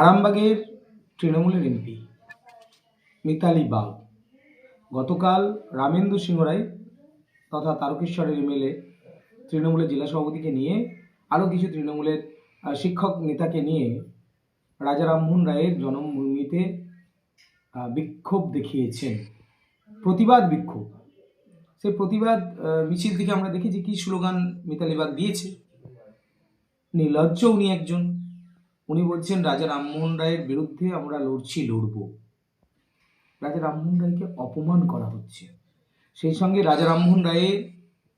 আরামবাগের তৃণমূলের MP Mitali bug. গতকাল রামেন্দু সিংহ রায় তথা তারকেশ্বরের এমএলএ তৃণমূলের জেলা সভাপতিকে নিয়ে আরও কিছু তৃণমূলের শিক্ষক নেতাকে নিয়ে রাজা রামমোহন রায়ের জন্মভূমিতে বিক্ষোভ দেখিয়েছেন। প্রতিবাদ বিক্ষোভ। সেই প্রতিবাদ মিছিল থেকে আমরা দেখেছি কি স্লোগান মিতালি বাগ দিয়েছে। নির্লজ্জ উনি একজন। উনি বলছেন, রাজা রামমোহন রায়ের বিরুদ্ধে আমরা লড়ছি, লড়ব। রাজা রামমোহন রায়কে অপমান করা হচ্ছে। সেই সঙ্গে রাজা রামমোহন রায়ের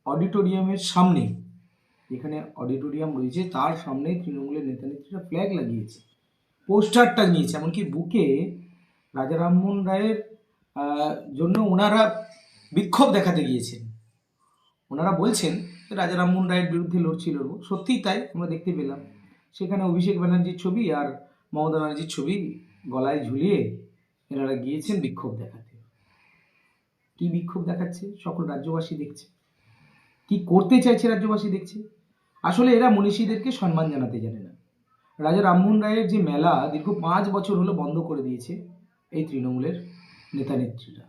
অডিটোরিয়ামের সামনে, যেখানে অডিটোরিয়াম রয়েছে, তার সামনে তৃণমূলের নেতা নেত্রীরা ফ্ল্যাগ লাগিয়েছে, পোস্টারটা নিয়েছে, এমনকি বুকে রাজা রামমোহন রায়ের জন্য ওনারা বিক্ষোভ দেখাতে গিয়েছেন। ওনারা বলছেন রাজা রামমোহন রায়ের বিরুদ্ধে লড়ছি, লড়বো। সত্যিই তাই, আমরা দেখতে পেলাম। সেখানে অভিষেক ব্যানার্জির ছবি আর মমতা ব্যানার্জির ছবি গলায় ঝুলিয়ে এনারা গিয়েছেন বিক্ষোভ দেখাতে। কি বিক্ষোভ দেখাচ্ছে? সকল রাজ্যবাসী দেখছে। কি করতে চাইছে রাজ্যবাসী দেখছে? আসলে এরা মনীষীদেরকে সম্মান জানাতে জানে না। রাজা রামমোহন রায়ের যে মেলা দীর্ঘ পাঁচ বছর হলো বন্ধ করে দিয়েছে এই তৃণমূলের নেতা নেত্রীরা।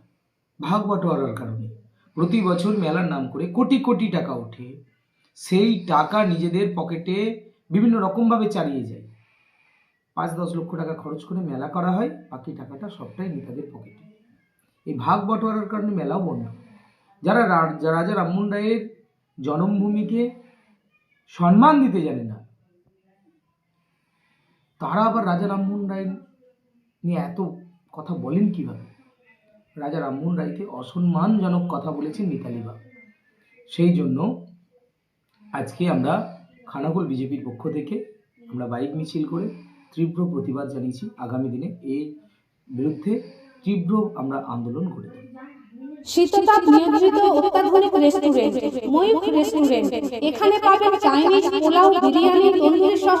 ভাগ বাটোয়ারার কারণে। প্রতি বছর মেলার নাম করে কোটি কোটি টাকা ওঠে। সেই টাকা নিজেদের পকেটে বিভিন্ন রকমভাবে চালিয়ে যায়। পাঁচ দশ লক্ষ টাকা খরচ করে মেলা করা হয়, বাকি টাকাটা সবটাই নেতাদের পকেটে। এই ভাগ বটোয়ারার কারণে মেলাও বন্ধ। যারা রাজা রামমোহন রায়ের জন্মভূমিকে সম্মান দিতে জানে না, তারা আবার রাজা রামমোহন রায় নিয়ে এত কথা বলেন কীভাবে? রাজা রামমোহন রায়কে অসম্মানজনক কথা বলেছেন মিতালি বাগ সেই জন্য আজকে আমরা খানাকুল বিজেপির পক্ষ থেকে আমরা বাইক মিছিল করে তীব্র প্রতিবাদ জানিয়েছি আগামী দিনে। এই বিরুদ্ধে তীব্র আমরা আন্দোলন করে শীততাপ নিয়ন্ত্রিত অত্যাধুনিক রেস্টুরেন্ট, ময়ূখ রেস্টুরেন্ট, এখানে পাবেন চাইনিজ পোলাও, বিরিয়ানি, তন্দুরি সহ